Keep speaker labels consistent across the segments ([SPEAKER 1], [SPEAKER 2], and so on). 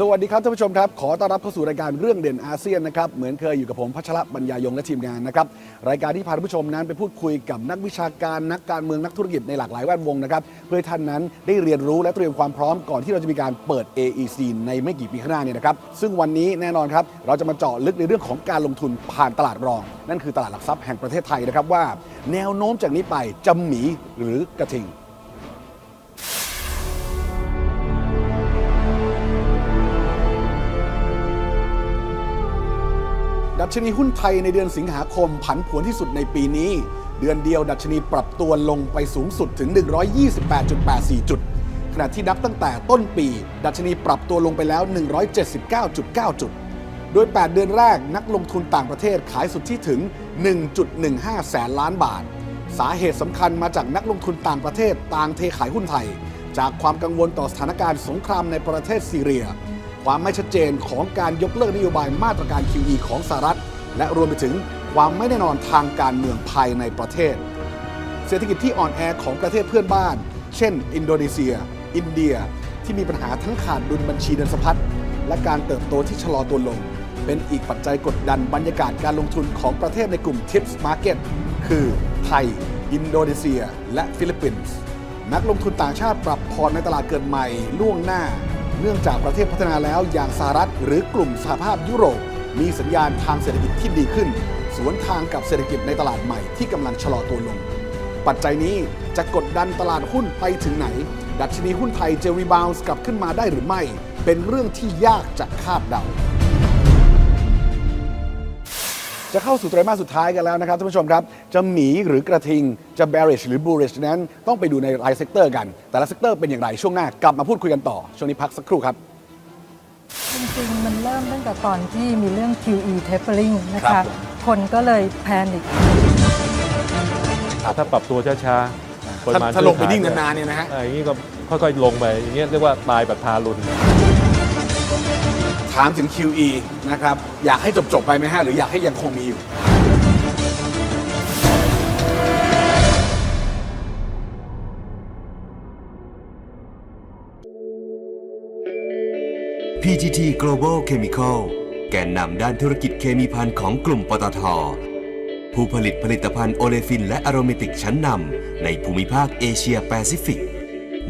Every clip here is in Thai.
[SPEAKER 1] สวัสดีครับท่านผู้ชมครับขอต้อนรับเข้าสู่รายการเรื่องเด่นอาเซียนนะครับเหมือนเคยอยู่กับผมพัชระบรรยายงและทีมงานนะครับรายการที่พาท่านผู้ชมนั้นไปพูดคุยกับนักวิชาการนักการเมืองนักธุรกิจในหลากหลายแวดวงนะครับเพื่อท่านนั้นได้เรียนรู้และเตรียมความพร้อมก่อนที่เราจะมีการเปิด AEC ในไม่กี่ปีข้างหน้าเนี่ยนะครับซึ่งวันนี้แน่นอนครับเราจะมาเจาะลึกในเรื่องของการลงทุนผ่านตลาดรอง นั่นคือตลาดหลักทรัพย์แห่งประเทศไทยนะครับว่า แนวโน้มจากนี้ไปจะหมีหรือกระทิง ชนีหุ้นไทยในเดือนสิงหาคมผันผวนที่สุดในปีนี้ เดือนเดียวดัชนีปรับตัวลงไปสูงสุดถึง 128.84 จุด ขณะที่นับตั้งแต่ต้นปี ดัชนีปรับตัวลงไปแล้ว 179.9 จุด โดย 8 เดือนแรกนักลงทุนต่างประเทศขายสุดทธิถึง 1.15 แสนล้านบาท สาเหตุสำคัญมาจากนักลงทุนต่างประเทศต่างเทขายหุ้นไทย จากความกังวลต่อสถานการณ์สงครามในประเทศซีเรีย ความไม่ชัดเจนของการยกเลิกนโยบายมาตรการ QE ของสหรัฐ และรวมไปถึงความไม่แน่นอนทางการเมืองภายในประเทศ เศรษฐกิจที่อ่อนแอของประเทศเพื่อนบ้าน เช่น อินโดนีเซีย อินเดียที่มีปัญหาทั้งขาดดุลบัญชีเดินสะพัดและการเติบโตที่ชะลอตัวลง เป็นอีกปัจจัยกดดันบรรยากาศการลงทุนของประเทศในกลุ่ม TIPS Market คือไทย อินโดนีเซีย และฟิลิปปินส์นักลงทุนต่างชาติปรับพอร์ตในตลาดเกิดใหม่ล่วงหน้า เนื่องจากประเทศพัฒนาแล้วอย่างสหรัฐหรือกลุ่มสหภาพยุโรป มีสัญญาณทางเศรษฐกิจที่ดีขึ้น สวนทางกับเศรษฐกิจในตลาดใหม่ที่กำลังชะลอตัวลง ปัจจัยนี้จะกดดันตลาดหุ้นไปถึงไหน ดัชนีหุ้นไทยจะรีบาวส์กลับขึ้นมาได้หรือไม่ เป็นเรื่องที่ยากจะคาดเดา จะเข้าสู่ไตรมาสสุดท้ายกันแล้วนะครับท่านผู้ชมครับ จะหมีหรือกระทิง จะ bearish หรือ bullish นั้นต้องไปดูในรายเซกเตอร์กัน แต่ละเซกเตอร์เป็นอย่างไรช่วงหน้ากลับมาพูดคุยกันต่อ ช่วงนี้พักสักครู่ครับ
[SPEAKER 2] จริงๆ มันเริ่มตั้งแต่ตอนที่มีเรื่อง QE tapering นะ
[SPEAKER 1] ครั
[SPEAKER 2] คะ
[SPEAKER 1] บผม
[SPEAKER 2] คนก็เลยแพนิค
[SPEAKER 3] ถ้าปรับตัวช้าๆปริ
[SPEAKER 1] ถ้า
[SPEAKER 3] มาณ
[SPEAKER 1] ถ้าลงไป
[SPEAKER 3] ซื้อขย
[SPEAKER 1] นิ่งนานๆเนี่ยนะฮะ
[SPEAKER 3] เอออย่างนี้ก็ค่อยๆลงไปอย่างเงี้ยเรียกว่าตายแบบทารุณ
[SPEAKER 1] ถามถึง QE นะครับ อยากให้จบๆไปไหมฮะ หรืออยากให้ยังคงมีอยู่
[SPEAKER 4] PGT Global Chemical แกนนำด้านธุรกิจเคมีภัณฑ์ของกลุ่มปตท ผู้ผลิตผลิตภัณฑ์โอเลฟินและอโรเมติกชั้นนำในภูมิภาคเอเชียแปซิฟิก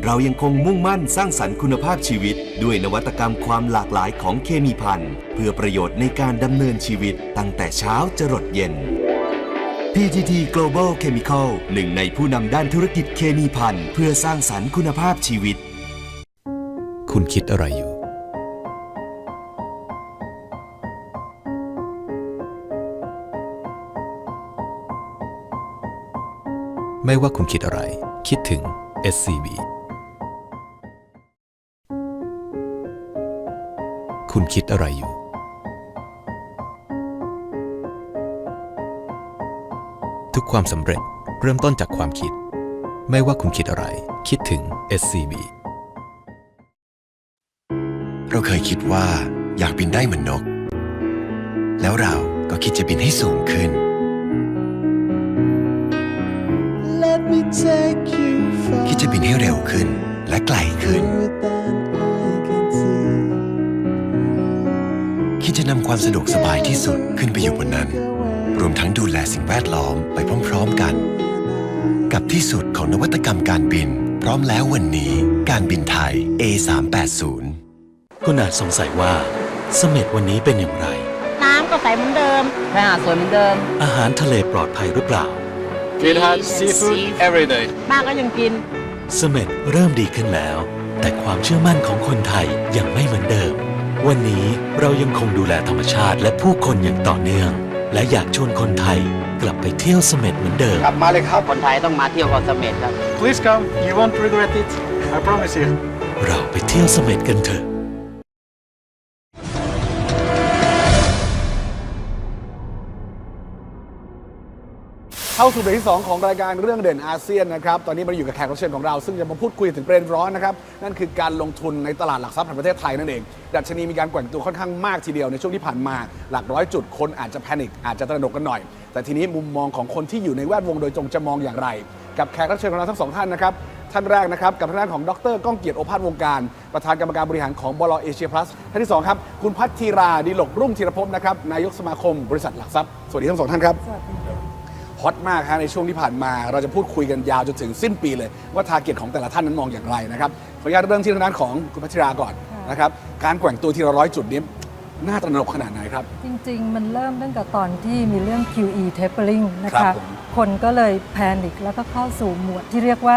[SPEAKER 4] เรายังคงมุ่งมั่นสร้างสรรค์คุณภาพชีวิต ด้วยนวัตกรรมความหลากหลายของเคมีภัณฑ์เพื่อประโยชน์ในการดำเนินชีวิตตั้งแต่เช้าจรดเย็น PGT Global Chemical หนึ่งในผู้นำด้านธุรกิจเคมีภัณฑ์เพื่อสร้างสรรค์คุณภาพชีวิต
[SPEAKER 5] คุณคิดอะไรอยู่ ไม่ว่าคุณคิดอะไร คิดถึง SCB คุณคิดอะไรอยู่ ทุกความสำเร็จเริ่มต้นจากความคิด ไม่ว่าคุณคิดอะไร คิดถึง SCB
[SPEAKER 6] เราเคยคิดว่าอยากบินได้เหมือนนก แล้วเราก็คิดจะบินให้สูงขึ้น
[SPEAKER 7] Let me take you
[SPEAKER 6] คิดจะบินให้เร็วขึ้นและไกลขึ้น คิดจะนำความสะดวกสบายที่สุดขึ้นไปอยู่บนนั้น รวมทั้งดูแลสิ่งแวดล้อมไปพร้อมๆกัน กับที่สุดของนวัตกรรมการบิน พร้อมแล้ววันนี้การบินไทย A380
[SPEAKER 8] คุณอาจสงสัยว่าเสม็ดวันนี้เป็นอย่างไร
[SPEAKER 9] น้ำก็ใสเหมือนเดิมชายหาดสวยเหมือนเดิม
[SPEAKER 8] อาหารทะเลปลอดภัยหรือเปล่า
[SPEAKER 9] It has seafood every day บ้านก็ยังกิน
[SPEAKER 8] เสม็ดเริ่มดีขึ้นแล้ว แต่ความเชื่อมั่นของคนไทยยังไม่เหมือนเดิม วันนี้เรายังคงดูแลธรรมชาติและผู้คนอย่างต่อเนื่อง และอยากชวนคนไทยกลับไปเที่ยวเสม็ดเหมือนเดิม
[SPEAKER 1] กลับมาเลยครับ
[SPEAKER 9] คนไทยต้องมาเที่ยวเกาะเสม็ดครับ
[SPEAKER 7] Please come, you won't regret it. I promise you.
[SPEAKER 8] เราไปเที่ยวเสม็ดกันเถอะ
[SPEAKER 1] เข้าสู่เบรกที่ 2 ของรายการเรื่องเด่นอาเซียนนะครับ ตอนนี้มาอยู่กับแขกรับเชิญของเรา ซึ่งจะมาพูดคุยถึงประเด็นร้อนนะครับ นั่นคือการลงทุนในตลาดหลักทรัพย์แห่งประเทศไทยนั่นเอง ดัชนีมีการแกว่งตัวค่อนข้างมากทีเดียวในช่วงที่ผ่านมา หลักร้อยจุดคนอาจจะแพนิคอาจจะตระหนกกันหน่อย แต่ทีนี้มุมมองของคนที่อยู่ในแวดวงโดยตรงจะมองอย่างไร กับแขกรับเชิญของเราทั้งสองท่านนะครับ ท่านแรกนะครับกับทางด้านของดรก้องเกียรติโอภาสวงการ ประธานกรรมการบริหารของบลเอเชียพลัส ท่านที่สองครับ คุณพัทธีราดีหลกรุ่งธีรภพนะครับ นายกสมาคมบริษัทหลักทรัพย์ สวัสดีทั้งสองท่านครับ
[SPEAKER 2] สวัสดี
[SPEAKER 1] ฮอตมากฮะในช่วงที่ผ่านมา เราจะพูดคุยกันยาวจนถึงสิ้นปีเลย ว่าทาร์เก็ตของแต่ละท่านนั้นมองอย่างไรนะครับขออนุญาตเริ่มที่ทางด้านของคุณพัชราก่อน
[SPEAKER 2] ค่ะ
[SPEAKER 1] นะครับการแกว่งตัวทีละร้อยจุดนี้น่าตระหนกขนาดไหนครับ
[SPEAKER 2] จริง ๆ มันเริ่มตั้งแต่ตอนที่มีเรื่อง QE tapering นะ
[SPEAKER 1] ครั
[SPEAKER 2] คะ
[SPEAKER 1] บผม
[SPEAKER 2] คนก็เลยแพนิคแล้วก็เข้าสู่หมวดที่เรียกว่า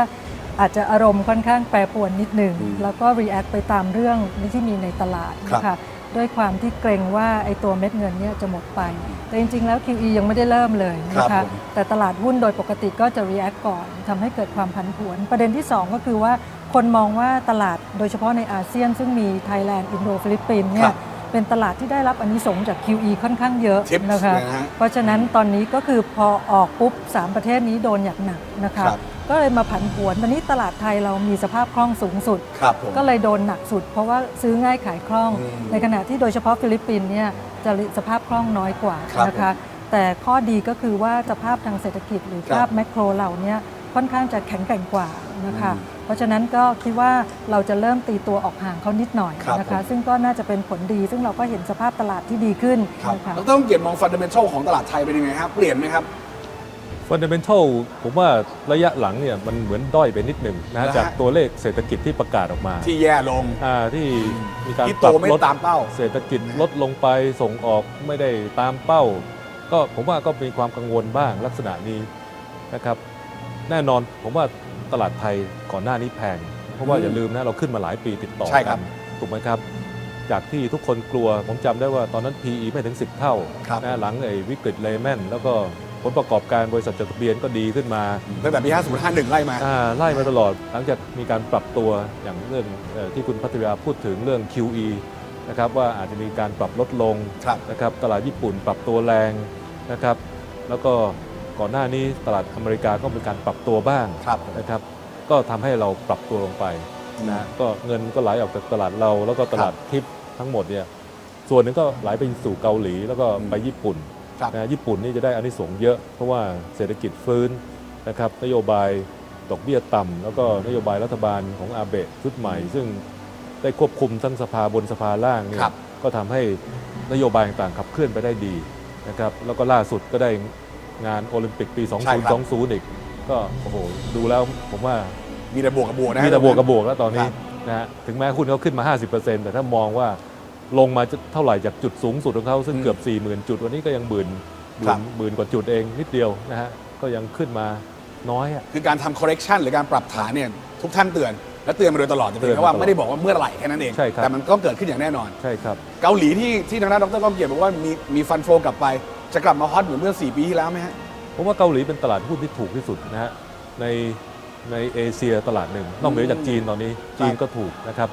[SPEAKER 2] อาจจะอารมณ์ค่อนข้างแปรปรวนนิดหนึ่ง แล้วก็ react ไปตามเรื่องที่มีในตลาดนะ
[SPEAKER 1] ครั
[SPEAKER 2] คะ
[SPEAKER 1] บ
[SPEAKER 2] ด้วยความที่เกรงว่าไอ้ตัวเม็ดเงินเนี่ยจะหมดไป แต่จริงๆแล้ว QE ยังไม่ได้เริ่มเลยนะ
[SPEAKER 1] ครั
[SPEAKER 2] คะ
[SPEAKER 1] บผม
[SPEAKER 2] แต่ตลาดหุ้นโดยปกติก็จะ react ก่อนทำให้เกิดความผันผวน ประเด็นที่ 2 ก็คือว่าคนมองว่าตลาดโดยเฉพาะในอาเซียน ซึ่งมีไทยแลนด์อินโดฟิลิปปินส์เนี่
[SPEAKER 1] ครั
[SPEAKER 2] ย
[SPEAKER 1] บ
[SPEAKER 2] เป็นตลาดที่ได้รับอนนิสงส์จาก QE ค่อนข้างเยอะ
[SPEAKER 1] Tips
[SPEAKER 2] นะคะ
[SPEAKER 1] นะฮะ
[SPEAKER 2] เพราะฉะนั้นตอนนี้ก็คือพอออกปุ๊บ 3 ประเทศนี้โดนอย่างหนักนะคะ
[SPEAKER 1] ครับ
[SPEAKER 2] ก็เลยมาผันผวนวันนี้ตลาดไทยเรามีสภาพคล่องสูงสุด
[SPEAKER 1] ครับผม
[SPEAKER 2] ก็เลยโดนหนักสุด เพราะว่าซื้อง่ายขายคล่อง
[SPEAKER 1] อืม
[SPEAKER 2] ในขณะที่โดยเฉพาะฟิลิปปินส์เนี่ยจะสภาพคล่องน้อยกว่า
[SPEAKER 1] ครับ
[SPEAKER 2] นะคะ แต่ข้อดีก็คือว่าสภาพทางเศรษฐกิจหรือ
[SPEAKER 1] ครับ
[SPEAKER 2] ภาพแมกโรเหล่านี้ค่อนข้างจะแข็งแกร่งกว่านะคะ
[SPEAKER 1] อืม
[SPEAKER 2] เพราะฉะนั้นก็คิดว่าเราจะเริ่มตีตัวออกห่างเขานิดหน่อย
[SPEAKER 1] ครับ
[SPEAKER 2] นะคะ
[SPEAKER 1] ผม
[SPEAKER 2] ซึ่งก็น่าจะเป็นผลดี ซึ่งเราก็เห็นสภาพตลาดที่ดีขึ้น
[SPEAKER 1] ครับ
[SPEAKER 2] นะคะ
[SPEAKER 1] ดรก้องเกียรติมองฟันเดเมนทัลของตลาดไทยเป็นยังไงครับ เปลี่ยนไหมครับ
[SPEAKER 3] ฟันเดเมนทัลผมว่าระยะหลังเนี่ยมันเหมือนด้อยไปนิดหนึ่งนะฮะ
[SPEAKER 1] นะฮะ
[SPEAKER 3] จากตัวเลขเศรษฐกิจที่ประกาศออกมา
[SPEAKER 1] ที่แย่ลง
[SPEAKER 3] อ่าที่มีการ
[SPEAKER 1] ที่
[SPEAKER 3] ป
[SPEAKER 1] โต
[SPEAKER 3] รับ
[SPEAKER 1] ไม่
[SPEAKER 3] ลด
[SPEAKER 1] ตามเป้า
[SPEAKER 3] เศรษฐกิจลดลงไปส่งออกไม่ได้ตามเป้า ก็ผมว่าก็มีความกังวลบ้างลักษณะนี้นะครับ แน่นอนผมว่าตลาดไทยก่อนหน้านี้แพง เพราะว่า
[SPEAKER 1] อืม
[SPEAKER 3] อย่าลืมนะเราขึ้นมาหลายปีติดต่อ
[SPEAKER 1] ใช่ครั
[SPEAKER 3] กับนถูกไหมครับ จากที่ทุกคนกลัวผมจำได้ว่าตอนนั้น PE ไม่ถึง 10 เท่า
[SPEAKER 1] ครับ
[SPEAKER 3] นะหลังไอ้วิกฤตเลแมนแล้วก็ ผลประกอบการบริษัทจดทะเบียนก็ดีขึ้นมา
[SPEAKER 1] ตั้งแต่ปี 5051 ไล่มา
[SPEAKER 3] อ่าไล่มาตลอด หลังจากมีการปรับตัวอย่างเรื่องเออที่คุณพัทยาพูดถึงเรื่อง QE นะครับว่าอาจจะมีการปรับลดลง
[SPEAKER 1] ครับ
[SPEAKER 3] นะครับตลาดญี่ปุ่นปรับตัวแรงนะครับ แล้วก็ก่อนหน้านี้ตลาดอเมริกาก็มีการปรับตัวบ้าง
[SPEAKER 1] ครับ
[SPEAKER 3] นะครับ ก็ทำให้เราปรับตัวลงไป นะฮะก็เงินก็ไหลออกจากตลาดเรา แล้วก็ตลาดทิปทั้งหมดเนี่ยส่วนหนึ่งก็ไหลไปสู่เกาหลีแล้วก็ไปญี่ปุ่น
[SPEAKER 1] ครับ
[SPEAKER 3] นะญี่ปุ่นนี่จะได้อานิสงส์เยอะ เพราะว่าเศรษฐกิจฟื้นนะครับนโยบายดอกเบี้ยต่ำแล้วก็นโยบายรัฐบาลของอาเบะชุดใหม่ ซึ่งได้ควบคุมทั้งสภาบนสภาล่างเนี่ย
[SPEAKER 1] ครับ
[SPEAKER 3] ก็ทำให้นโยบายต่างๆขับเคลื่อนไปได้ดีนะครับแล้วก็ล่าสุดก็ได้งานโอลิมปิกปี
[SPEAKER 1] ใช่ครับ
[SPEAKER 3] 2020 อีก ก็โอ้โหดูแล้วผมว่า
[SPEAKER 1] มีแต่บวกกับบวกนะ
[SPEAKER 3] มีแต่บวกกับบวกแล้วตอนนี้
[SPEAKER 1] ครับ
[SPEAKER 3] นะฮะถึงแม้หุ้นเขาขึ้นมา 50%แต่ถ้ามองว่า ลงมาจะเท่าไหร่จากจุดสูงสุดของเขาซึ่ง
[SPEAKER 1] อืม
[SPEAKER 3] เกือบ 40,000 จุด วันนี้ก็ยังหมื่นห
[SPEAKER 1] ครั
[SPEAKER 3] มื่
[SPEAKER 1] บ
[SPEAKER 3] นหมื่นกว่าจุดเองนิดเดียวนะฮะก็ยังขึ้นมาน้อยอะ
[SPEAKER 1] คือการทำ correction หรือการปรับฐานเนี่ยทุกท่านเตือนและเตือนมาโดยตลอดแต่เพียงแค่ว่า
[SPEAKER 3] เตือนมาตลอด
[SPEAKER 1] ไม่ได้บอกว่าเมื่อไหร่แค่นั้นเอง
[SPEAKER 3] ใช่ครับ
[SPEAKER 1] แต่มันก็เกิดขึ้นอย่างแน่นอน
[SPEAKER 3] ใช่ครับ
[SPEAKER 1] เกาหลีที่ที่ทางด้านดรก้องเกียรติบอกว่ามีมีฟันโฟกลับไป จะกลับมาฮอตเหมือนเมื่อ 4 ปีที่แล้วไหมฮะ
[SPEAKER 3] ผมว่าเกาหลีเป็นตลาดหุ้นที่ถูกที่สุดนะฮะในในเอเชียตลาดหนึ่งนอกเหนือจากจีนตอนนี้จีนก็ถูกนะครับ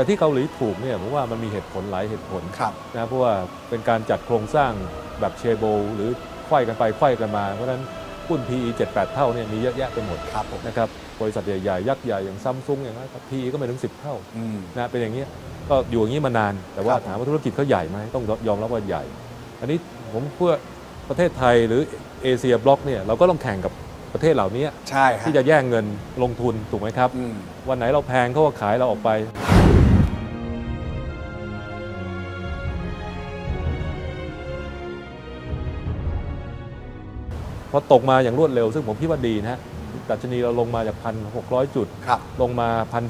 [SPEAKER 3] แต่ที่เกาหลีถูกเนี่ยผมว่ามันมีเหตุผลหลายเหตุผล
[SPEAKER 1] ครับ
[SPEAKER 3] นะเพราะว่าเป็นการจัดโครงสร้างแบบเชโบ หรือไขว้กันไปไขว้กันมา เพราะฉะนั้นหุ้น PE 7-8 เท่าเนี่ยมีเยอะแยะไปหมด
[SPEAKER 1] ครับผม
[SPEAKER 3] นะครับบริษัทใหญ่ๆ ยักษ์ใหญ่อย่างซัมซุงอย่างนั้นครับ PE ก็ไม่ถึง 10 เท่า
[SPEAKER 1] อืม
[SPEAKER 3] นะเป็นอย่างนี้ยก็อยู่อย่างนี้มานานแต่ว่า
[SPEAKER 1] ครับ
[SPEAKER 3] ถามว่าธุรกิจเขาใหญ่ไหมต้องยอมรับว่าใหญ่ อันนี้ผมเพื่อประเทศไทยหรือเอเชียบล็อกเนี่ยเราก็ต้องแข่งกับประเทศเหล่านี้
[SPEAKER 1] ใช่ฮะ
[SPEAKER 3] ที่จะแย่งเงินลงทุนถูกไหมครับ
[SPEAKER 1] อืม
[SPEAKER 3] วันไหนเราแพงเขาก็ขายเราออกไป พอตกมาอย่างรวดเร็ว ซึ่งผมคิดว่าดีนะฮะดัชนีเราลงมาจากพันหกจุด
[SPEAKER 1] ครับ
[SPEAKER 3] ลงมา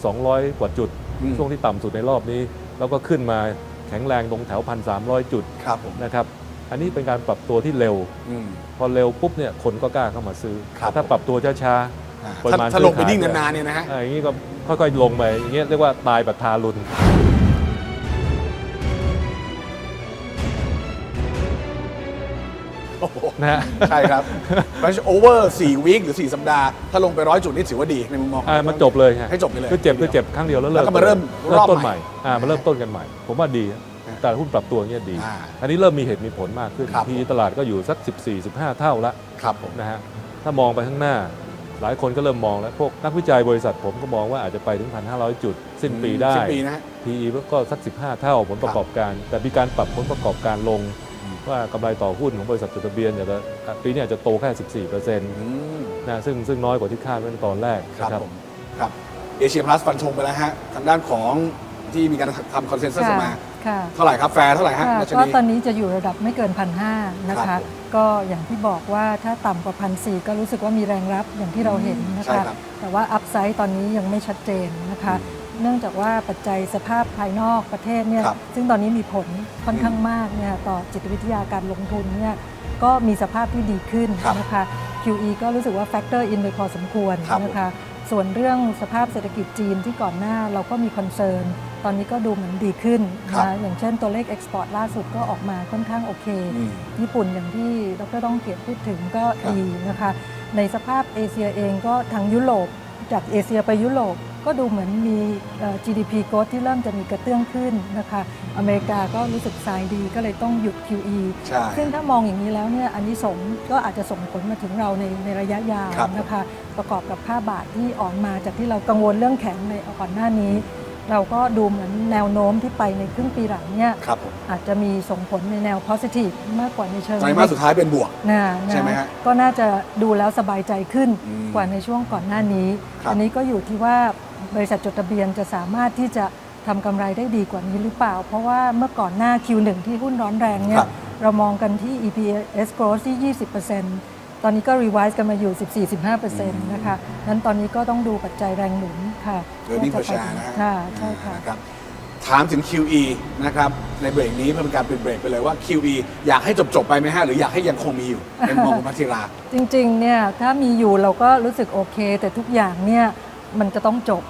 [SPEAKER 3] 1,200กว่าจุด
[SPEAKER 1] อืม
[SPEAKER 3] ช่วงที่ต่ำสุดในรอบนี้ แล้วก็ขึ้นมาแข็งแรงตรงแถว1,300จุด
[SPEAKER 1] ครับผม
[SPEAKER 3] นะครับอันนี้เป็นการปรับตัวที่เร็ว
[SPEAKER 1] อืม
[SPEAKER 3] พอเร็วปุ๊บเนี่ยคนก็กล้าเข้ามาซื้อ
[SPEAKER 1] ครับ
[SPEAKER 3] แต่ถ้าปรับตัวช้า
[SPEAKER 1] อ่า
[SPEAKER 3] ปริ
[SPEAKER 1] ถ้า
[SPEAKER 3] มาณ
[SPEAKER 1] ถ้าลงไป
[SPEAKER 3] ซื้อขาย
[SPEAKER 1] นิ่งนานๆเนี่ยนะฮะ
[SPEAKER 3] ๆอ่าอย่างนี้ก็ค่อยๆลงไปอย่างเงี้ยเรียกว่าตายแบบทารุณ นะฮะ
[SPEAKER 1] ใช่ครับเพราะฉะนั้นโอเวอร์4วีคหรือ 4 สัปดาห์ ถ้าลงไปร้อยจุดนี่ถือว่าดีในมุมมองของ
[SPEAKER 3] อ่ามันจบเลยฮะ
[SPEAKER 1] ให้จบไปเลย
[SPEAKER 3] คือเจ็บคือเจ็บครั้งเดียวแล้วเลิก
[SPEAKER 1] แล้วก็มาเริ่ม
[SPEAKER 3] เริ่
[SPEAKER 1] รอ
[SPEAKER 3] ม
[SPEAKER 1] บ
[SPEAKER 3] ต้น
[SPEAKER 1] ให
[SPEAKER 3] ให
[SPEAKER 1] ม่
[SPEAKER 3] ม่อ่ามาเริ่มต้นกันใหม่ ผมว่าดีตลาดหุ้นปรับตัวอย่างเงี้ยดี
[SPEAKER 1] อ่า
[SPEAKER 3] อันนี้เริ่มมีเหตุมีผลมากขึ้น
[SPEAKER 1] ครับ
[SPEAKER 3] ทีตลาดก็อยู่สัก 14-15 เท่าละ
[SPEAKER 1] ครับผม
[SPEAKER 3] นะฮะถ้ามองไปข้างหน้า หลายคนก็เริ่มมองแล้วพวกนักวิจัยบริษัทผมก็มองว่าอาจจะไปถึง 1,500 จุด สิ้นปีได้
[SPEAKER 1] สิ้นปีนะฮะ
[SPEAKER 3] PE ก็สัก 15 เท่าผลประกอบการ แต่มีการปรับผลประกอบการลง
[SPEAKER 1] อืม
[SPEAKER 3] ว่ากำไรต่อหุ้นของบริษัทจดทะเบียนอาจจะปีนี้อาจจะโตแค่ 14%น
[SPEAKER 1] อืมะ
[SPEAKER 3] ซึ่งซึ่งน้อยกว่าที่คาดไว้ในตอนแรก
[SPEAKER 1] ครับ
[SPEAKER 3] นะ
[SPEAKER 1] ผมครับเอเชียพลัสฟันธงไปแล้วฮะทางด้านของที่มีการทำคอนเซนแซสออกมา
[SPEAKER 2] ค่ะ
[SPEAKER 1] เท่าไหร่ครับ แฟร์เท่าไหร่ฮะ
[SPEAKER 2] ค่ะ
[SPEAKER 1] ดัช
[SPEAKER 2] ก็
[SPEAKER 1] นี
[SPEAKER 2] ตอนนี้จะอยู่ระดับไม่เกินพันห้านะ
[SPEAKER 1] ครั
[SPEAKER 2] คะ
[SPEAKER 1] บผม
[SPEAKER 2] ก็อย่างที่บอกว่าถ้าต่ำกว่าพันสก็รู้สึกว่ามีแรงรับอย่างที่เราเห็นนะ
[SPEAKER 1] ใช่
[SPEAKER 2] คะ
[SPEAKER 1] ครับ
[SPEAKER 2] แต่ว่าอัพไซด์ตอนนี้ยังไม่ชัดเจนนะคะ เนื่องจากว่าปัจจัยสภาพภายนอกประเทศเนี่ย
[SPEAKER 1] ครับ
[SPEAKER 2] ซึ่งตอนนี้มีผลค่อนข้างมากเนี่ยต่อจิตวิทยาการลงทุนเนี่ยก็มีสภาพที่ดีขึ้น
[SPEAKER 1] ครับ
[SPEAKER 2] นะคะ QE ก็รู้สึกว่าแฟกเตอร์อินไปพอสมควร
[SPEAKER 1] ครับ
[SPEAKER 2] นะคะ ส่วนเรื่องสภาพเศรษฐกิจจีนที่ก่อนหน้าเราก็มีคอนเซิร์น ตอนนี้ก็ดูเหมือนดีขึ้น
[SPEAKER 1] ครับ
[SPEAKER 2] นะอย่างเช่นตัวเลขเอ็กซ์พอร์ตล่าสุดก็ออกมาค่อนข้างโอเค
[SPEAKER 1] อืม
[SPEAKER 2] ญี่ปุ่นอย่างที่ดรต้องเกียรติพูดถึงก็
[SPEAKER 1] ครับ
[SPEAKER 2] ดีนะคะ ในสภาพเอเชียเองก็ทางยุโรปจากเอเชียไปยุโรป ก็ดูเหมือนมีเอ่อ GDP growth ที่เริ่มจะมีกระเตื้องขึ้นนะคะ อเมริกาก็รู้สึกสายดีก็เลยต้องหยุด QE
[SPEAKER 1] ใช่
[SPEAKER 2] ซึ่งถ้ามองอย่างนี้แล้วเนี่ยอันนี้สงส์ก็อาจจะส่งผลมาถึงเราในในระยะยาว
[SPEAKER 1] ครับ
[SPEAKER 2] นะคะ ประกอบกับค่าบาทที่อ่อนมาจากที่เรากังวลเรื่องแข็งในก่อนหน้านี้ เราก็ดูเหมือนแนวโน้มที่ไปในครึ่งปีหลังเนี่ย
[SPEAKER 1] ครับผม
[SPEAKER 2] อาจจะมีส่งผลในแนว positive มากกว่าในเชิง
[SPEAKER 1] ไตรมาสสุดท้ายเป็นบวก
[SPEAKER 2] นะ
[SPEAKER 1] ใช่ไหม
[SPEAKER 2] นะ
[SPEAKER 1] ฮะ
[SPEAKER 2] ก็น่าจะดูแล้วสบายใจขึ้น
[SPEAKER 1] อืม
[SPEAKER 2] กว่าในช่วงก่อนหน้านี้
[SPEAKER 1] ครับ
[SPEAKER 2] อันี้ก็อยู่ที่ว่า บริษัทจดทะเบียนจะสามารถที่จะทำกำไรได้ดีกว่านี้หรือเปล่า เพราะว่าเมื่อก่อนหน้า Q1 ที่หุ้นร้อนแรงเนี่
[SPEAKER 1] ครั
[SPEAKER 2] ย
[SPEAKER 1] บ
[SPEAKER 2] เรามองกันที่ EPS growth ที่ 20%ตอนนี้ก็ revise กันมาอยู่ 14-15%นะคะนั้นตอนนี้ก็ต้องดูปัจจัยแรงหนุนค่ะ
[SPEAKER 1] Earning per
[SPEAKER 2] ว่าจะ
[SPEAKER 1] share
[SPEAKER 2] ไป
[SPEAKER 1] นะฮะ
[SPEAKER 2] ค่ะใช่ค่ะ
[SPEAKER 1] นะครับถามถึง QE นะครับในเบรกนี้เพื่อเป็นการปิดเบรกไปเลยว่า QE อยากให้จบๆไปไหมฮะหรืออยากให้ยังคงมีอยู่เป็นมองคุณพัทิรา
[SPEAKER 2] จริงๆเนี่ยถ้ามีอยู่เราก็รู้สึกโอเค แต่ทุกอย่างเนี่ย มันจะต้องจบ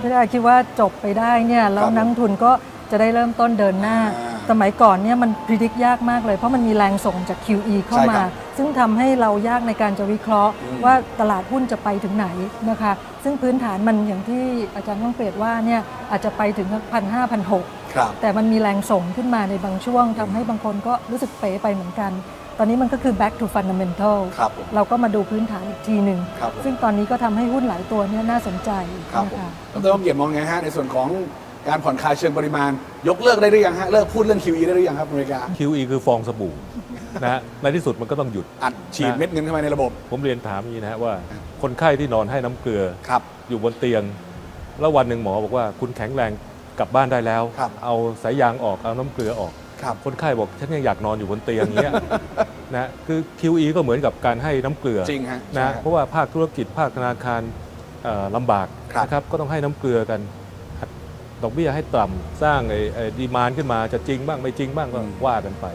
[SPEAKER 2] พี่ดาคิดว่าจบไปได้เนี่ยแล้ว
[SPEAKER 1] ครับ
[SPEAKER 2] นักลงทุนก็จะได้เริ่มต้นเดินหน้า
[SPEAKER 1] อ่า
[SPEAKER 2] สมัยก่อนเนี่ยมันพิจิกยากมากเลย เพราะมันมีแรงส่งจาก QE เข้า
[SPEAKER 1] ใช่
[SPEAKER 2] มา
[SPEAKER 1] ครับ
[SPEAKER 2] ซึ่งทำให้เรายากในการจะวิเคราะห์
[SPEAKER 1] อืม
[SPEAKER 2] ว่าตลาดหุ้นจะไปถึงไหนนะคะ ซึ่งพื้นฐานมันอย่างที่อาจารย์ต้องเปรียดว่าเนี่ยอาจจะไปถึงพันห้าพันหก
[SPEAKER 1] ครับ
[SPEAKER 2] แต่มันมีแรงส่งขึ้นมาในบางช่วงทำให้บางคนก็รู้สึกเป๋ไปเหมือนกัน ตอนนี้มันก็คือ back to fundamental
[SPEAKER 1] ครับผม
[SPEAKER 2] เราก็มาดูพื้นฐานอีกทีหนึ่ง
[SPEAKER 1] ครับผม
[SPEAKER 2] ซึ่งตอนนี้ก็ทำให้หุ้นหลายตัวเนี่ยน่าสนใจ
[SPEAKER 1] ครับ
[SPEAKER 2] นะ
[SPEAKER 1] ผม
[SPEAKER 2] คะ
[SPEAKER 1] ดรต้องเกียรติมองไงฮะในส่วนของการผ่อนคลายเชิงปริมาณ ยกเลิกได้หรือยังฮะเลิกพูดเรื่อง QE ได้หรือยังครับอเมริกา
[SPEAKER 3] QE คือฟองสบู่ นะฮะในที่สุดมันก็ต้องหยุด
[SPEAKER 1] อัดฉีดเม็ดเงินเข้าไปในระบบ
[SPEAKER 3] ผมเรียนถามอย่างนี้นะฮะว่า คนไข้ที่นอนให้น้ำเกลือ
[SPEAKER 1] ครับ
[SPEAKER 3] อยู่บนเตียง แล้ววันหนึ่งหมอบอกว่าคุณแข็งแรงกลับบ้านได้แล้ว
[SPEAKER 1] ครับ
[SPEAKER 3] เอาสายยางออกเอาน้ำเกลือออก
[SPEAKER 1] ครับ
[SPEAKER 3] คนไข้บอกฉันยังอยากนอนอยู่บนเตียงอย่างเงี้ยนะคือ QE ก็เหมือนกับการให้น้ำเกลือ
[SPEAKER 1] จริงฮะใช่
[SPEAKER 3] นะ
[SPEAKER 1] ฮะ
[SPEAKER 3] เพราะว่าภาคธุรกิจภาคธนาคารเอ่อลำบาก
[SPEAKER 1] ครับ
[SPEAKER 3] นะครับก็ต้องให้น้ำเกลือกันหักดอกเบี้ยให้ต่ำสร้างไอ้ไอ้ดีมานขึ้นมาจะจริงบ้างไม่จริงบ้างก็
[SPEAKER 1] อืม
[SPEAKER 3] ว่ากันไป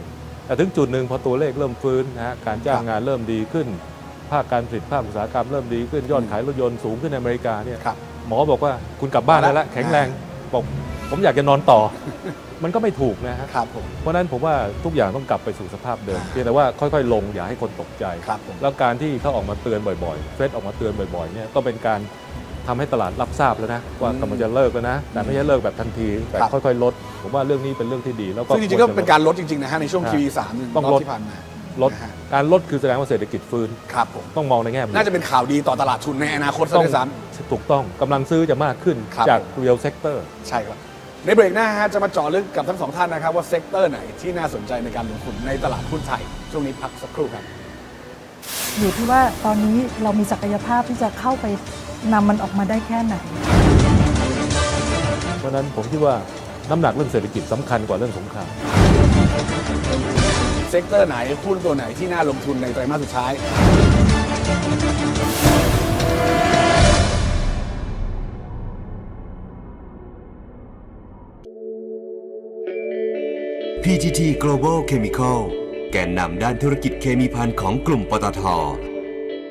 [SPEAKER 3] แต่ถึงจุดหนึ่งพอตัวเลขเริ่มฟื้นนะฮะการจ้า
[SPEAKER 1] ครั
[SPEAKER 3] ง
[SPEAKER 1] บ
[SPEAKER 3] งานเริ่มดีขึ้น ภาคการผลิตภาคอุตสาหกรรมเริ่มดีขึ้นยอด
[SPEAKER 1] อืม
[SPEAKER 3] ขายรถยนต์สูงขึ้นในอเมริกาเนี่ย
[SPEAKER 1] ครับ
[SPEAKER 3] หมอบอกว่าคุณกลับบ้านได้แล้ว
[SPEAKER 1] อ่า
[SPEAKER 3] แข็งแรงบอกผมอยากจะนอนต่อ มันก็ไม่ถูกนะฮะ
[SPEAKER 1] ครับผม
[SPEAKER 3] เพราะฉะนั้นผมว่าทุกอย่างต้องกลับไปสู่สภาพเดิม
[SPEAKER 1] อ่า
[SPEAKER 3] เพียงแต่ว่าค่อยๆ ลงอย่าให้คนตกใจ
[SPEAKER 1] ครับผม
[SPEAKER 3] แล้วการที่เขาออกมาเตือนบ่อยๆเฟดออกมาเตือนบ่อยๆเนี่ยก็เป็นการทำให้ตลาดรับทราบแล้วนะว่ากำลังจะเลิกแล้วนะ แต่ไม่ใช่เลิกแบบทันทีแต่
[SPEAKER 1] ครับ
[SPEAKER 3] ค่อยๆ ลด ผมว่าเรื่องนี้เป็นเรื่องที่ดี แล้วก็
[SPEAKER 1] ซึ่งจริงๆก็
[SPEAKER 3] ควะ
[SPEAKER 1] เป็นการลดจริงๆนะฮะในช่วง
[SPEAKER 3] ฮะ
[SPEAKER 1] QE 3 หนึ่ง
[SPEAKER 3] ต้อง
[SPEAKER 1] รอบ
[SPEAKER 3] ลด
[SPEAKER 1] ที่ผ่านมา
[SPEAKER 3] ลด
[SPEAKER 1] นะฮะ
[SPEAKER 3] การลดคือแสดงว่าเศรษฐกิจฟื้น
[SPEAKER 1] ครับผม
[SPEAKER 3] ต้องมองในแง่บวก
[SPEAKER 1] น่าจะเป็นข่าวดีต่อตลาดทุนในอนาคตซะ
[SPEAKER 3] ต้อง
[SPEAKER 1] ด้วยซ้
[SPEAKER 3] ถูกต้องกำลังซื้อจะมากขึ้น
[SPEAKER 1] ครับ
[SPEAKER 3] จาก
[SPEAKER 1] ผม
[SPEAKER 3] real sector ำ
[SPEAKER 1] ใช่ครับ ในเบรกหน้าฮะจะมาเจาะลึกกับทั้งสองท่านนะครับ ว่าเซกเตอร์ไหนที่น่าสนใจในการลงทุนในตลาดหุ้นไทย ช่วงนี้พักสักครู่ครับ
[SPEAKER 2] อยู่ที่ว่าตอนนี้เรามีศักยภาพที่จะเข้าไปนำมันออกมาได้แค่ไหน
[SPEAKER 3] เพราะฉะนั้นผมคิดว่าน้ำหนักเรื่องเศรษฐกิจสำคัญกว่าเรื่องสงคราม
[SPEAKER 1] เซกเตอร์ไหนหุ้นตัวไหนที่น่าลงทุนในไตรมาสสุดท้าย
[SPEAKER 4] PTT Global Chemical แกนนำด้านธุรกิจเคมีภัณฑ์ของกลุ่มปตท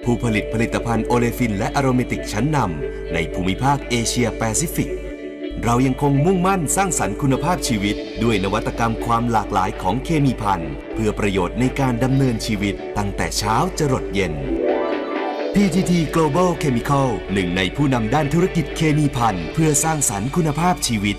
[SPEAKER 4] ผู้ผลิตผลิตภัณฑ์โอเลฟินและอโรเมติกชั้นนำในภูมิภาคเอเชียแปซิฟิก เรายังคงมุ่งมั่นสร้างสรรค์คุณภาพชีวิต ด้วยนวัตกรรมความหลากหลายของเคมีภัณฑ์เพื่อประโยชน์ในการดำเนินชีวิตตั้งแต่เช้าจรดเย็น PTT Global Chemical หนึ่งในผู้นำด้านธุรกิจเคมีภัณฑ์เพื่อสร้างสรรค์คุณภาพชีวิต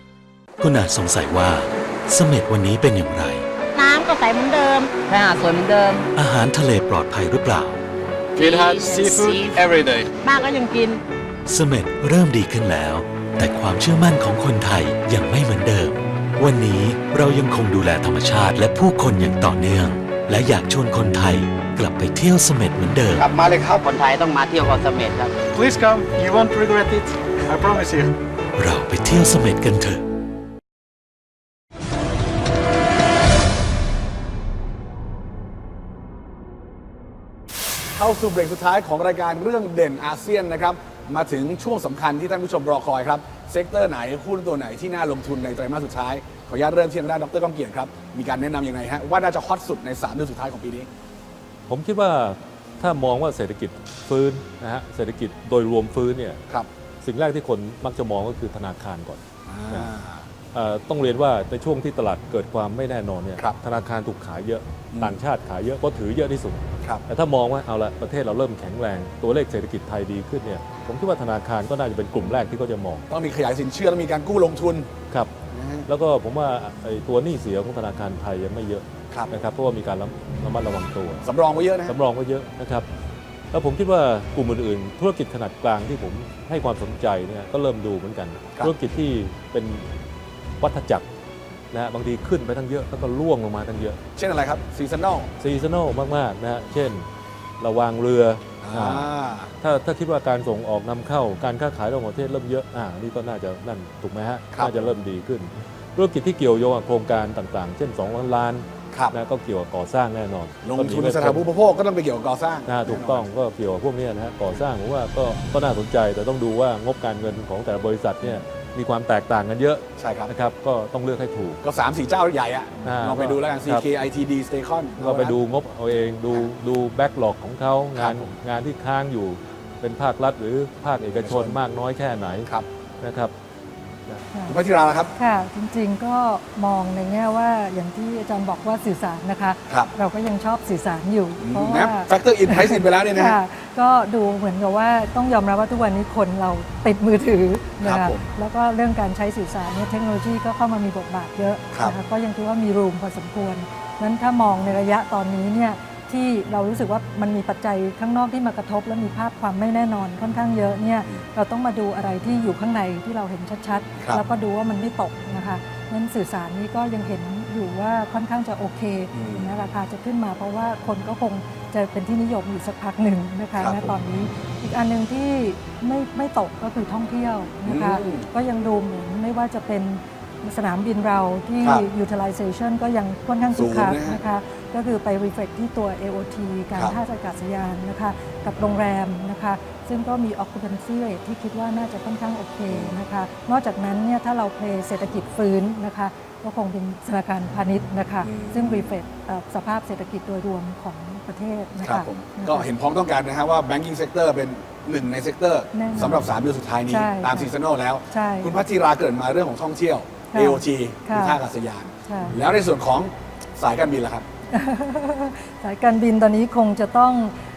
[SPEAKER 8] คุณอาจสงสัยว่าเสม็ดวันนี้เป็นอย่างไร
[SPEAKER 9] น้ำก็ใสเหมือนเดิม ชายหาดสวยเหมือนเดิม
[SPEAKER 8] อาหารทะเลปลอดภัยหรือเปล่า
[SPEAKER 9] It has seafood every day บ้านก็ยังกิน
[SPEAKER 8] เสม็ดเริ่มดีขึ้นแล้ว แต่ความเชื่อมั่นของคนไทยยังไม่เหมือนเดิม วันนี้เรายังคงดูแลธรรมชาติและผู้คนอย่างต่อเนื่อง และอยากชวนคนไทยกลับไปเที่ยวเสม็ดเหมือนเดิม
[SPEAKER 7] กลับมาเลยครับ
[SPEAKER 9] คนไทยต้องมาเที่ยวเกาะเสม็ดครับ
[SPEAKER 7] Please come you won't regret it I promise you
[SPEAKER 8] เราไปเที่ยวเสม็ดกันเถอะ
[SPEAKER 1] เข้าสู่เบรกสุดท้ายของรายการเรื่องเด่นอาเซียนนะครับ มาถึงช่วงสำคัญที่ท่านผู้ชมรอคอยครับ เซกเตอร์ไหนหุ้นตัวไหนที่น่าลงทุนในไตรมาสสุดท้าย ขออนุญาตเริ่มที่ทางด้านดรก้องเกียรติครับ มีการแนะนำยังไงฮะว่าน่าจะฮอตสุดใน 3 เดือนสุดท้ายของปีนี้
[SPEAKER 3] ผมคิดว่าถ้ามองว่าเศรษฐกิจฟื้นนะฮะเศรษฐกิจโดยรวมฟื้นเนี่ย
[SPEAKER 1] ครับ
[SPEAKER 3] สิ่งแรกที่คนมักจะมองก็คือธนาคารก่อน
[SPEAKER 1] อ่า
[SPEAKER 3] เอ่อ ต้องเรียนว่าในช่วงที่ตลาดเกิดความไม่แน่นอนเนี่ย
[SPEAKER 1] ครับ
[SPEAKER 3] ธนาคารถูกขายเยอะ
[SPEAKER 1] อืม
[SPEAKER 3] ต่างชาติขายเยอะเพราะถือเยอะที่สุด
[SPEAKER 1] ครับ
[SPEAKER 3] แต่ถ้ามองว่าเอาละประเทศเราเริ่มแข็งแรง ตัวเลขเศรษฐกิจไทยดีขึ้นเนี่ยผมคิดว่าธนาคารก็น่าจะเป็นกลุ่มแรกที่เขาจะมอง
[SPEAKER 1] ต้องมีขยายสินเชื่อต้องมีการกู้ลงทุน
[SPEAKER 3] ครับ
[SPEAKER 1] นะฮะ
[SPEAKER 3] แล้วก็ผมว่าไอ้ตัวหนี้เสียของธนาคารไทยยังไม่เยอะ
[SPEAKER 1] ครับ
[SPEAKER 3] นะครับเพราะว่ามีการระระมัดระวังตัว
[SPEAKER 1] สำรองไว้เยอะนะฮะ
[SPEAKER 3] สำรองไว้เยอะนะครับ แล้วผมคิดว่ากลุ่มอื่นๆ ธุรกิจขนาดกลางที่ผมให้ความสนใจเนี่ยก็เริ่มดูเหมือนกัน
[SPEAKER 1] ครับ
[SPEAKER 3] ธุรกิจที่เป็น วัฏจักรนะฮะบางทีขึ้นไปทั้งเยอะแล้วก็ล่วงลงมาทั้งเยอะ
[SPEAKER 1] เช่นอะไรครับซีซันอล
[SPEAKER 3] ซีซันอลมากๆนะฮะเช่น ระวางเรือ
[SPEAKER 1] อ่า
[SPEAKER 3] อ่าถ้าถ้าคิดว่าการส่งออกนำเข้าการค้าขายระหว่างประเทศเริ่มเยอะอ่านี่ก็น่าจะนั่นถูกไหมฮะ
[SPEAKER 1] ครับ
[SPEAKER 3] น่าจะเริ่มดีขึ้นธุรกิจที่เกี่ยวโยงกับโครงการต่างๆ เช่น2ล้านล้าน
[SPEAKER 1] ครับ
[SPEAKER 3] นะก็เกี่ยวกับก่อสร้างแน่นอน
[SPEAKER 1] ลง
[SPEAKER 3] ก็มี
[SPEAKER 1] ทุน
[SPEAKER 3] ไม่
[SPEAKER 1] สถา
[SPEAKER 3] พ้
[SPEAKER 1] บุปโภคก็ต้องไปเกี่ยวกับก่อสร้าง
[SPEAKER 3] นะถูกต้องก็เกี่ยวกับพวกเนี้ยนะฮะก่อสร้างผมว่าก็ก็น่าสนใจแต่ต้องดูว่างบการเงินของแต่ละบริษัทเนี่ย มีความแตกต่างกันเยอะ
[SPEAKER 1] ใช่ครับ
[SPEAKER 3] นะครับก็ต้องเลือกให้ถูก
[SPEAKER 1] ก็3ามสี่เจ้าใหญ่อะ
[SPEAKER 3] อ่า
[SPEAKER 1] ลองไปดูแล้วกัน
[SPEAKER 3] ครับ
[SPEAKER 1] CK ITD Stacon
[SPEAKER 3] เราไปดูงบเอาเองดูดูแบ็กหลอกของเขา
[SPEAKER 1] ครั
[SPEAKER 3] งา
[SPEAKER 1] บ
[SPEAKER 3] น
[SPEAKER 1] ผม
[SPEAKER 3] งานที่ค้างอยู่เป็นภาครัฐหรือภาคเอกชน
[SPEAKER 1] เอกชน
[SPEAKER 3] มากน้อยแค่ไหน
[SPEAKER 1] ครับ
[SPEAKER 3] นะครับ
[SPEAKER 2] ค่ะ
[SPEAKER 1] คุณพัทิราล่ะครับ
[SPEAKER 2] ค่ะ จริงๆก็มองในแง่ว่าอย่างที่อาจารย์บอกว่าสื่อสารนะคะ
[SPEAKER 1] ครับ
[SPEAKER 2] เราก็ยังชอบสื่อสารอยู่ เพราะ
[SPEAKER 1] นะ
[SPEAKER 2] ว่า
[SPEAKER 1] แฟกเตอร์อินไพรซินไปแล้วเนี่ยนะฮะ
[SPEAKER 2] ค่ะก็ดูเหมือนกับว่าต้องยอมรับว่าทุกวันนี้คนเราติดมือถือนะ
[SPEAKER 1] ครั
[SPEAKER 2] คะ
[SPEAKER 1] บผม
[SPEAKER 2] แล้วก็เรื่องการใช้สื่อสารเนี่ยเทคโนโลยีก็เข้ามามีบทบาทเยอะ
[SPEAKER 1] ครับ
[SPEAKER 2] นะคะก็ยังคิดว่ามีรูมพอสมควรนั้นถ้ามองในระยะตอนนี้เนี่ย ที่เรารู้สึกว่ามันมีปัจจัยข้างนอกที่มากระทบ และมีภาพความไม่แน่นอนค่อนข้างเยอะเนี่ยเราต้องมาดูอะไรที่อยู่ข้างในที่เราเห็นชัด
[SPEAKER 1] ครับ
[SPEAKER 2] ๆแล้วก็ดูว่ามันไม่ตกนะคะนั้นสื่อสารนี้ก็ยังเห็นอยู่ว่าค่อนข้างจะโอเค
[SPEAKER 1] อืม
[SPEAKER 2] นะราคาจะขึ้นมาเพราะว่าคนก็คงจะเป็นที่นิยมอยู่สักพักหนึ่งนะคะ
[SPEAKER 1] ครับ
[SPEAKER 2] ณ
[SPEAKER 1] ผม
[SPEAKER 2] ตอนนี้อีกอันหนึ่งที่ไม่ไม่ตกก็คือท่องเที่ยวนะคะ
[SPEAKER 1] อืม
[SPEAKER 2] ก็ยังดูเหมือนไม่ว่าจะเป็นสนามบินเราที่
[SPEAKER 1] ครับ
[SPEAKER 2] utilization ก็ยังค่อนข้างคึกคัก
[SPEAKER 1] สูงนะฮะ
[SPEAKER 2] นะคะ ก็คือไป reflect ที่ตัว AOT การ
[SPEAKER 1] ครับ
[SPEAKER 2] ท่าอากาศยานนะคะ กับโรงแรมนะคะ ซึ่งก็มี occupancy rate ที่คิดว่าน่าจะค่อนข้างโอเคนะคะ นอกจากนั้นเนี่ยถ้าเราเพลเศรษฐกิจฟื้นนะคะ ก็คงเป็นธนาคารพาณิชย์นะคะ
[SPEAKER 1] อืม
[SPEAKER 2] ซึ่ง reflect เอ่อสภาพเศรษฐกิจโดยรวมของประเทศนะ
[SPEAKER 1] ครั
[SPEAKER 2] คะ
[SPEAKER 1] บผม
[SPEAKER 2] นะคะ
[SPEAKER 1] ก็เห็นพ้องต้องการนะฮะว่า banking sector เป็นหนึ่งในเซกเตอร์
[SPEAKER 2] แน่นอน
[SPEAKER 1] สำหรับ 3 เดือนสุดท้ายนี้
[SPEAKER 2] ใช่
[SPEAKER 1] ตาม
[SPEAKER 2] ค่ะ
[SPEAKER 1] ซีซันอลแล้ว
[SPEAKER 2] ใช่
[SPEAKER 1] คุณพัทิราเกริดมาเรื่องของท่องเที่ยว
[SPEAKER 2] ค่ะ
[SPEAKER 1] AOT
[SPEAKER 2] ค่ะ
[SPEAKER 1] คือท่าอากาศยาน
[SPEAKER 2] ใช่
[SPEAKER 1] แล้วในส่วนของสายการบินล่ะครับ
[SPEAKER 2] สายการบินตอนนี้คงจะต้อง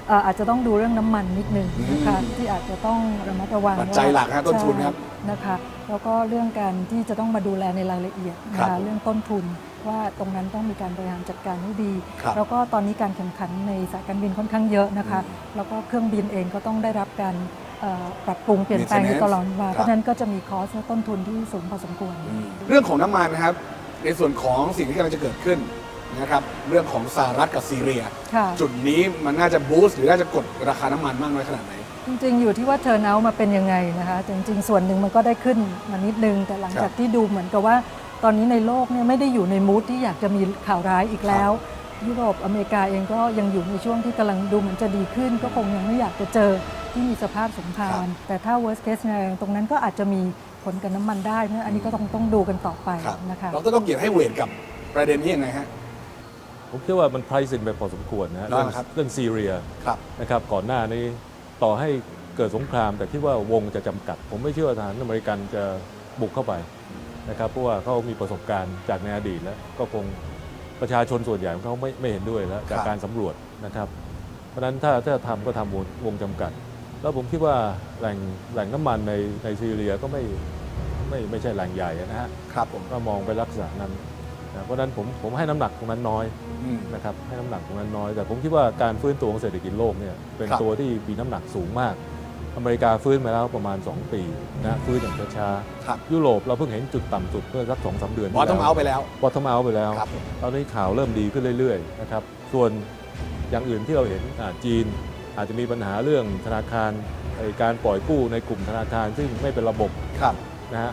[SPEAKER 2] เอ่ออาจจะต้องดูเรื่องน้ำมันนิดนึงนะคะ
[SPEAKER 1] อืม
[SPEAKER 2] ที่อาจจะต้องระมัดระวัง
[SPEAKER 1] ปัจจัยหลักฮะต้นทุนครับ
[SPEAKER 2] ใช่นะคะแล้วก็เรื่องการที่จะต้องมาดูแลในรายละเอียดนะ
[SPEAKER 1] ครั
[SPEAKER 2] คะ
[SPEAKER 1] บ
[SPEAKER 2] เรื่องต้นทุนว่าตรงนั้นต้องมีการบริหารจัดการให้ดี
[SPEAKER 1] ครับ
[SPEAKER 2] แล้วก็ตอนนี้การแข่งขันในสายการบินค่อนข้างเยอะนะคะ
[SPEAKER 1] อืม
[SPEAKER 2] แล้วก็เครื่องบินเองก็ต้องได้รับการเอ่อปรับปรุงเปลี่ยนแปลงอยู่
[SPEAKER 1] Maintenance
[SPEAKER 2] ตลอดเวลา
[SPEAKER 1] ครับ
[SPEAKER 2] เพราะฉะนั้นก็จะมีคอสและต้นทุนที่สูงพอสมควร
[SPEAKER 1] เรื่องของน้ำมันนะครับ ในส่วนของสิ่งที่กำลังจะเกิดขึ้น นะครับเรื่องของสหรัฐกับซีเรีย
[SPEAKER 2] ค่ะ
[SPEAKER 1] จุดนี้มันน่าจะบูสต์หรือน่าจะกดราคาน้ำมันมากน้อยขนาดไหน
[SPEAKER 2] จริงๆ อยู่ที่ว่าเทอร์นเอามาเป็นยังไงนะคะแต่จริงๆ ส่วนหนึ่งมันก็ได้ขึ้นมานิดนึง แต่หลัง
[SPEAKER 1] ครั
[SPEAKER 2] จาก
[SPEAKER 1] บ
[SPEAKER 2] ที่ดูเหมือนกับว่า ตอนนี้ในโลกเนี่ยไม่ได้อยู่ในมูทที่อยากจะมีข่าวร้ายอีกแล้ว ยุโรปอเมริกาเองก็ยังอยู่ในช่วงที่กำลังดูเหมือนจะดีขึ้น ก็คงยังไม่อยากจะเจอที่มีสภาพสงครามแต่ถ้า worst case scenario ตรงนั้นก็อาจจะมีผลกับน้ำมันได้เพราะฉะนั้นอันนี้ก็ต้องต้องดูกันต่อไป
[SPEAKER 1] ครับ
[SPEAKER 2] นะคะ
[SPEAKER 1] เราต้องเกี่ยวให้เวทกับประเด็นนี้ยังไงฮะ
[SPEAKER 3] ผมคิดว่ามัน price in ไปพอสมควรนะฮะ
[SPEAKER 1] ได้
[SPEAKER 3] เรื่อง
[SPEAKER 1] ครับ
[SPEAKER 3] เรื่องซีเรีย
[SPEAKER 1] ครับ
[SPEAKER 3] นะครับก่อนหน้านี้ต่อให้เกิดสงคราม แต่คิดว่าวงจะจำกัด ผมไม่เชื่อว่าทหารอเมริกันจะบุกเข้าไปนะครับเพราะว่าเขามีประสบการณ์จากในอดีตแล้ว ก็คงประชาชนส่วนใหญ่ของเขาไม่ไม่เห็นด้วยแล้ว จาก
[SPEAKER 1] ครับ
[SPEAKER 3] การสำรวจนะครับ เพราะฉะนั้นถ้าถ้าทำก็ทำวงวงจำกัด แล้วผมคิดว่าแหล่งแหล่งน้ำมันในในซีเรียก็ไม่ไม่ไม่ใช่แหล่งใหญ่นะฮะ
[SPEAKER 1] ครับผม
[SPEAKER 3] ก็มองไปลักษณะนั้น นะเพราะฉะนั้นผมผมให้น้ำหนักตรงนั้นน้อย
[SPEAKER 1] อืม
[SPEAKER 3] นะครับให้น้ำหนักตรงนั้นน้อย แต่ผมคิดว่าการฟื้นตัวของเศรษฐกิจโลกเนี่ยเป็น
[SPEAKER 1] ครับ
[SPEAKER 3] ตัวที่มีน้ำหนักสูงมาก อเมริกาฟื้นมาแล้วประมาณ 2 ปีนะฟื้นอย่างช้า
[SPEAKER 1] ครับ
[SPEAKER 3] ๆยุโรปเราเพิ่งเห็นจุดต่ำสุดเมื่อสักสองสามเดือน
[SPEAKER 1] บอททอมเอาไปแล้ว
[SPEAKER 3] บอททอมเอาไปแล้ว
[SPEAKER 1] ครับ
[SPEAKER 3] ตอนนี้ข่าวเริ่มดีขึ้นเรื่อยๆนะครับ ส่วนอย่างอื่นที่เราเห็นอ่าจีนอาจจะมีปัญหาเรื่องธนาคารไอ้การปล่อยกู้ในกลุ่มธนาคารซึ่งไม่เป็นระบบ
[SPEAKER 1] ครับ
[SPEAKER 3] นะฮะ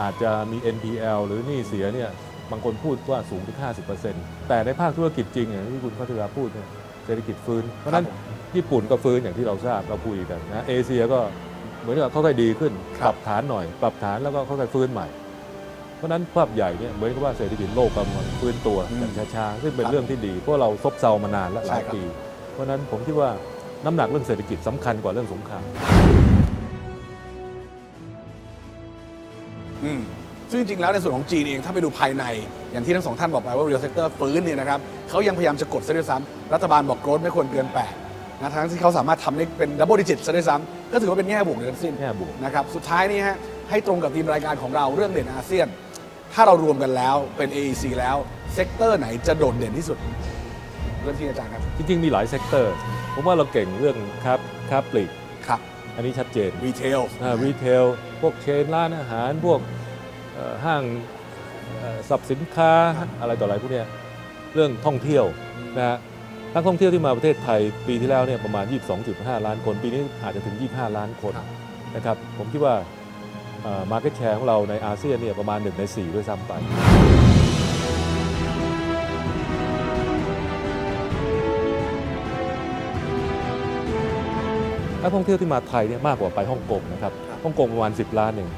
[SPEAKER 3] อาจจะมี NPL หรือหนี้เสียเนี่ย บางคนพูดว่าสูงถึง 50%แต่ในภาคธุรกิจจริงอย่างที่คุณพัทราพูดเนี่ยเศรษฐกิจฟื้น เพราะฉะนั้นญี่ปุ่นก็ฟื้นอย่างที่เราทราบเราคุยกันนะเอเชียก็เหมือนกับค่อยๆดีขึ้น ปรับฐานหน่อย ปรับฐานแล้วก็ค่อยๆฟื้นใหม่ เพราะฉะนั้นภาพใหญ่เนี่ยเหมือนกับว่าเศรษฐกิจโลกกำลังฟื้นตัวอย่างช้าๆซึ่งเป็นเรื่องที่ดีเพราะเราซบเซามานานแล้วหลายปี เพราะฉะนั้นผมคิดว่าน้ำหนักเรื่องเศรษฐกิจสำคัญกว่าเรื่องสงคราม
[SPEAKER 1] อืม ซึ่งจริงๆแล้วในส่วนของจีนเองถ้าไปดูภายใน อย่างที่ทั้งสองท่านบอกไปว่า real sector ฟื้นเนี่ยนะครับเขายังพยายามจะกดซะด้วยซ้ำรัฐบาลบอกโกรธไม่ควรเกิน8นะทั้งที่เขาสามารถทำได้เป็น double digit ซะด้วยซ้ำก็ถือว่าเป็นแง่บวกในทั้งสิ้น
[SPEAKER 3] แง่บวก
[SPEAKER 1] นะครับสุดท้ายนี่ฮะให้ตรงกับทีมรายการของเราเรื่องเด่นอาเซียน ถ้าเรารวมกันแล้วเป็น AEC แล้วเซกเตอร์ไหนจะโดดเด่นที่สุดเรื่องที่อาจารย์ครับ
[SPEAKER 3] จริงๆ มีหลายเซกเตอร์ ผมว่าเราเก่งเรื่องค้าค้าปลีก
[SPEAKER 1] ครับ
[SPEAKER 3] อันนี้ชัดเจน
[SPEAKER 1] รีเทล
[SPEAKER 3] รีเทล พวกเชนร้านอาหาร พวกเอ่อ ห้างเอ่อสับสินค้าอะไรต่ออะไรพวกเนี้ยเรื่องท่องเที่ยวนะฮะนักท่องเที่ยวที่มาประเทศไทยปีที่แล้วเนี่ยประมาณ 22.5 ล้านคน ปีนี้อาจจะถึง 25 ล้านคนนะครับผมคิดว่ามาร์เก็ตแชร์ของเราในอาเซียนเนี่ยประมาณ 1 ใน 4 ด้วยซ้ำไปนักท่องเที่ยวที่มาไทยเนี่ยมากกว่าไปฮ่องกงนะครับฮ่องกงประมาณ 10 ล้านหนึ่ง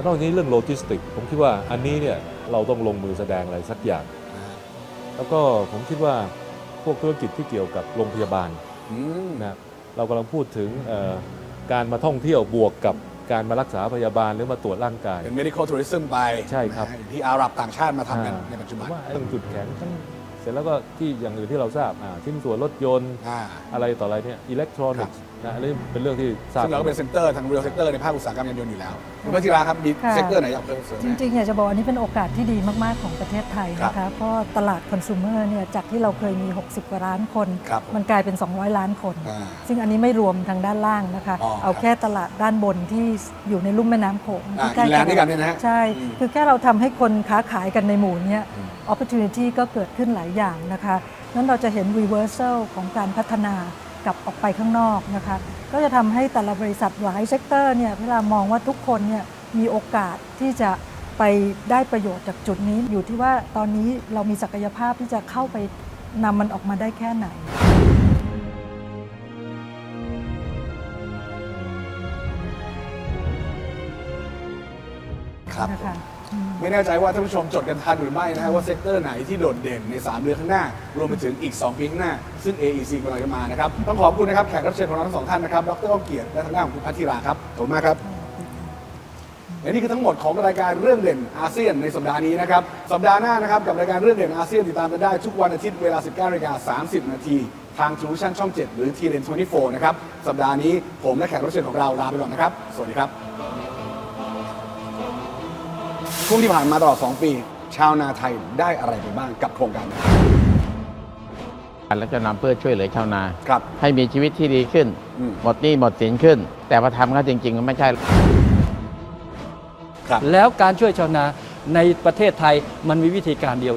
[SPEAKER 3] นอกจากนี้เรื่องโลจิสติก ผมคิดว่าอันนี้เนี่ยเราต้องลงมือแสดงอะไรสักอย่าง แล้วก็ผมคิดว่าพวกธุรกิจที่เกี่ยวกับโรงพยาบาลนะเรากำลังพูดถึงเอ่อการมาท่องเที่ยวบวกกับการมารักษาพยาบาลหรือมาตรวจร่างกาย
[SPEAKER 1] เป็น medical tourism ไป
[SPEAKER 3] ใช่ครับ
[SPEAKER 1] นะฮะอย่างที่อาหรับต่างชาติมาทำกัน
[SPEAKER 3] อ่า
[SPEAKER 1] ในปัจจุบัน
[SPEAKER 3] ผมว่าเรื่องจุดแข็งทั้งเสร็จแล้วก็ที่อย่างอื่นที่เราทราบอ่าชิ้นส่วนรถยนต์
[SPEAKER 1] อ่า
[SPEAKER 3] อะไรต่ออะไรเนี่ยอิเล็กทรอนิกส์ นะอันนี้เป็นเรื่องที่ทราบ
[SPEAKER 1] ซึ่งเราก็เป็นเซ็นเตอร์ทาง real sector ในภาคอุตสาหกรรมยานยนต์อยู่แล้วคุณพัชิราครับมี
[SPEAKER 2] ค่ะ
[SPEAKER 1] เซกเตอร์ไหนอยากเพิ่มเสริม
[SPEAKER 2] จ
[SPEAKER 1] ไหม
[SPEAKER 2] ริงๆอยากจะบอกอันนี้เป็นโอกาสที่ดีมากๆของประเทศไทยนะ
[SPEAKER 1] ครั
[SPEAKER 2] คะ
[SPEAKER 1] บ
[SPEAKER 2] เพราะตลาดคอน sumer เนี่ยจากที่เราเคยมี 60 กว่าล้านคน
[SPEAKER 1] ครับ
[SPEAKER 2] มันกลายเป็น 200 ล้านคน
[SPEAKER 1] อ่า
[SPEAKER 2] ซึ่งอันนี้ไม่รวมทางด้านล่างนะคะ
[SPEAKER 1] อ๋อ
[SPEAKER 2] เอา
[SPEAKER 1] ครับ
[SPEAKER 2] แค่ตลาดด้านบนที่อยู่ในลุ่มแม่น้ำโขง
[SPEAKER 1] อ่า
[SPEAKER 2] ที่ใกล้
[SPEAKER 1] อินแลนด์ด้วยกันเนี่ยนะฮะ
[SPEAKER 2] ใช่
[SPEAKER 1] อืม
[SPEAKER 2] คือแค่เราทำให้คนค้าขายกันในหมู่เนี้ย opportunity ก็เกิดขึ้นหลายอย่างนะคะนั้นเราจะเห็น reversal ของการพัฒนา กลับออกไปข้างนอกนะคะก็จะทำให้แต่ละบริษัทหลายเซกเตอร์เนี่ยเวลามองว่าทุกคนเนี่ยมีโอกาสที่จะไปได้ประโยชน์จากจุดนี้ อยู่ที่ว่าตอนนี้เรามีศักยภาพที่จะเข้าไปนำมันออกมาได้แค่ไหน
[SPEAKER 1] ครับ
[SPEAKER 2] นะคะอืม
[SPEAKER 1] ไม่แน่ใจว่าท่านผู้ชมจดกันทันหรือไม่นะฮะว่าเซกเตอร์ไหนที่โดดเด่นใน 3 เดือนข้างหน้า รวมไปถึงอีก 2 ปีข้างหน้า ซึ่ง AEC กำลังจะมานะครับ ต้องขอบคุณนะครับแขกรับเชิญของเราทั้งสองท่านนะครับดรก้องเกียรติและทางด้านของคุณพัทธิราครับขอบคุณมากครับและนี่คือทั้งหมดของรายการเรื่องเด่นอาเซียนในสัปดาห์นี้นะครับ สัปดาห์หน้านะครับกับรายการเรื่องเด่นอาเซียนติดตามกันได้ทุกวันอาทิตย์เวลา 19นาฬิกา30 นาทีทางทูชั่นช่อง 7 หรือ TN 24 นะครับ สัปดาห์นี้ผมและแขกรับเชิญของเราลาไปก่อนนะครับ สวัสดีครับ ช่วงที่ผ่านมาตลอด 2 ปี ชาวนาไทยได้อะไรไปบ้างกับโครงการนี้
[SPEAKER 9] แล้วจะนำเพื่อช่วยเหลือชาวนา
[SPEAKER 1] ครับ
[SPEAKER 9] ให้มีชีวิตที่ดีขึ้น
[SPEAKER 1] อืม
[SPEAKER 9] หมดหนี้หมดสินขึ้น แต่พอทำก็จริงๆมันไม่ใช่
[SPEAKER 1] ครับ
[SPEAKER 10] แล้วการช่วยชาวนาในประเทศไทยมันมีวิธีการเดียว